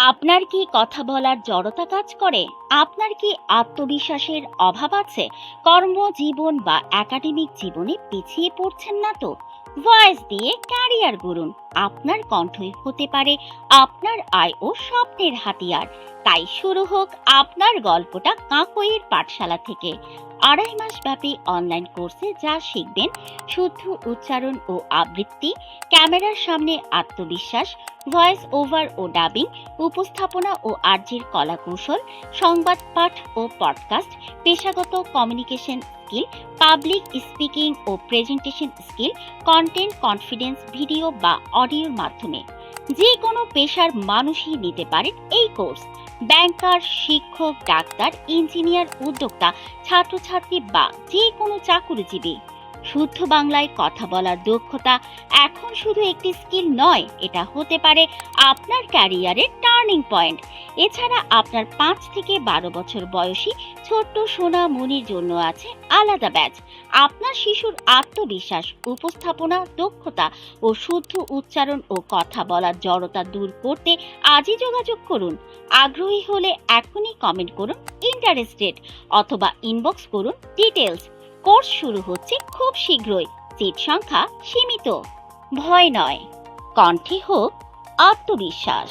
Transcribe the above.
আপনার কি কথা বলার জড়তা কাজ করে? আপনার কি আত্মবিশ্বাসের অভাব আছে? কর্মজীবন বা একাডেমিক জীবনে পিছিয়ে পড়ছেন না তো? ভয়েস দিয়ে ক্যারিয়ার গড়ুন। আপনার কণ্ঠই হতে পারে আপনার আয় ও স্বপ্নের হাতিয়ার। তাই শুরু হোক আপনার গল্পটা কাকইয়ের পাঠশালা থেকে। আড়াই মাস ব্যাপী অনলাইন কোর্সে যা শিখবেন, শুদ্ধ উচ্চারণ ও আবৃত্তি, ক্যামেরার সামনে আত্মবিশ্বাস ভয়েস ওভার ও ডাবিং উপস্থাপনা ও আর্জির কলাকৌশল, সংবাদ পাঠ ও পডকাস্ট পেশাগত কমিউনিকেশন স্কিল পাবলিক স্পিকিং ও presentation skill content confidence video বা অডিওর মাধ্যমে। যে কোনো পেশার মানুষই নিতে পারেন এই কোর্স ব্যাংকার শিক্ষক, ডাক্তার ইঞ্জিনিয়ার উদ্যোক্তা, ছাত্রছাত্রী বা যে কোনো চাকুরিজীবী। শুদ্ধ বাংলায় কথা বলার দক্ষতা এখন শুধু একটি স্কিল নয়, এটা হতে পারে আপনার ক্যারিয়ারের টার্নিং পয়েন্ট এছাড়া আপনার পাঁচ থেকে বারো বছর বয়সী ছোট্ট সোনা মনির জন্য আছে আলাদা ব্যাচ। আপনার শিশুর আত্মবিশ্বাস, উপস্থাপনা, দক্ষতা ও শুদ্ধ উচ্চারণ ও কথা বলার জড়তা দূর করতে আজই যোগাযোগ করুন। আগ্রহী হলে এখনই কমেন্ট করুন ইন্টারেস্টেড অথবা ইনবক্স করুন ডিটেলস কোর্স শুরু হচ্ছে খুব শীঘ্রই, সিট সংখ্যা সীমিত। ভয় নয়, কণ্ঠে হোক আত্মবিশ্বাস।